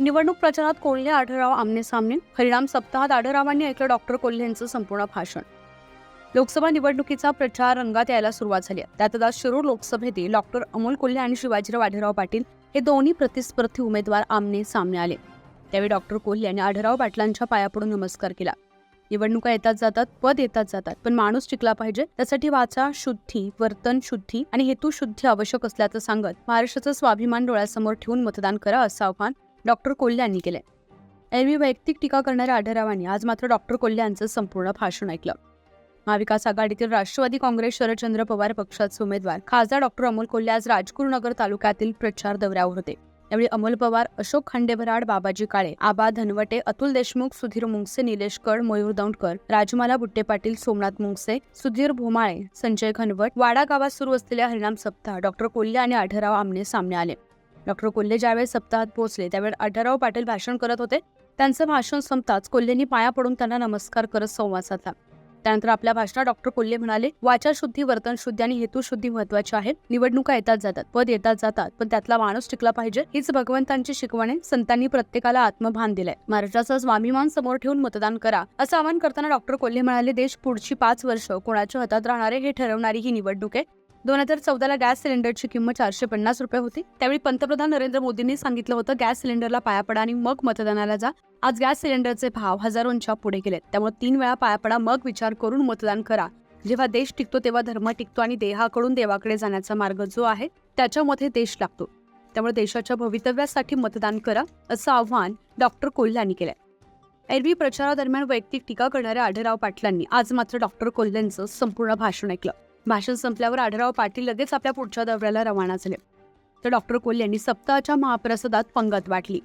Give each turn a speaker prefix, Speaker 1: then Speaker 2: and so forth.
Speaker 1: निवडणूक प्रचारात कोल्हे आढळराव आमने सामने? हरिणाम सप्ताहात आढळरावांनी ऐकलं डॉक्टर कोल्हे यांचं संपूर्ण भाषण. लोकसभा निवडणुकीचा प्रचार रंगात यायला सुरुवात झाली आहे. त्यात आज शिरूर लोकसभेतील डॉक्टर अमोल कोल्हे आणि शिवाजीराव आढळराव पाटील हे दोन्ही प्रतिस्पर्धी उमेदवार आमने सामने आले. त्यावेळी डॉक्टर कोल्हे यांनी आढळराव पाटलांच्या पायापडून नमस्कार केला. निवडणुका येतात जातात पद येतात जातात पण माणूस टिकला पाहिजे. त्यासाठी वाचा शुद्धी वर्तन शुद्धी आणि हेतू शुद्धी आवश्यक असल्याचं सांगत महाराष्ट्राचं स्वाभिमान डोळ्यासमोर ठेवून मतदान करा असं आव्हान डॉक्टर कोल्हे यांनी केले एरवी वैयक्तिक टीका करणाऱ्या आढरावांनी आज मात्र डॉक्टर कोल्हे यांचं संपूर्ण भाषण ऐकलं. महाविकास आघाडीतील राष्ट्रवादी काँग्रेस शरदचंद्र पवार पक्षाचे उमेदवार खासदार डॉक्टर अमोल कोल्हे आज राजगुरुनगर तालुक्यातील प्रचार दौऱ्यावर होते. यावेळी अमोल पवार अशोक खांडेभराड बाबाजी काळे आबा धनवटे अतुल देशमुख सुधीर मुंगसे निलेश कड मयूर दौंडकर राजमाला बुट्टे पाटील सोमनाथ मुंगसे सुधीर भोमाळे संजय घनवट वाडा गावात सुरू असलेल्या हरिणाम सप्ताह डॉक्टर कोल्हे आणि आढराव आमने सामने आले. डॉक्टर कोल्हे ज्यावेळेस सप्ताहात पोहोचले त्यावेळी आढळराव पाटील भाषण करत होते. त्यांचं भाषण संपताच कोल्हेंनी पाया पडून त्यांना नमस्कार करत संवाद साधला. त्यानंतर आपल्या भाषणात डॉक्टर कोल्हे म्हणाले वाचा वर्तनशुद्धी वर्तन शुद्धी आणि हेतुशुद्धी महत्वाची आहे निवडणुका येतात जातात पद येतात जातात पण त्यातला माणूस टिकला पाहिजे हीच भगवंतांची शिकवण आहे. संतांनी प्रत्येकाला आत्मभान दिलाय. महाराष्ट्राचा स्वाभिमान समोर ठेवून मतदान करा असं आवाहन करताना डॉक्टर कोल्हे म्हणाले देश पुढची पाच वर्ष कोणाच्या हातात राहणारे हे ठरवणारी ही निवडणूक आहे. दोन हजार चौदाला गॅस सिलेंडरची किंमत चारशे पन्नास रुपये होती. त्यावेळी पंतप्रधान नरेंद्र मोदींनी सांगितलं होतं गॅस सिलेंडरला पाया पडा आणि मग मतदानाला जा. आज गॅस सिलेंडरचे भाव हजारोंच्या पुढे गेलेत. त्यामुळे तीन वेळा पाया पडा मग विचार करून मतदान करा. जेव्हा देश टिकतो तेव्हा धर्म टिकतो आणि देहाकडून देवाकडे जाण्याचा मार्ग जो आहे त्याच्यामध्ये देश लागतो. त्यामुळे देशाच्या भवितव्यासाठी मतदान करा असं आव्हान डॉक्टर कोल्ह्यांनी केलंय. एरवी प्रचारादरम्यान वैयक्तिक टीका करणाऱ्या आढळराव पाटलांनी आज मात्र डॉक्टर कोल्ह्यांचं संपूर्ण भाषण ऐकलं. भाषण संपल्यावर आढळराव पाटील लगेच आपल्या पुढच्या दौऱ्याला रवाना झाले. तर डॉक्टर कोल यांनी सप्ताहाच्या महाप्रसादात पंगत वाटली.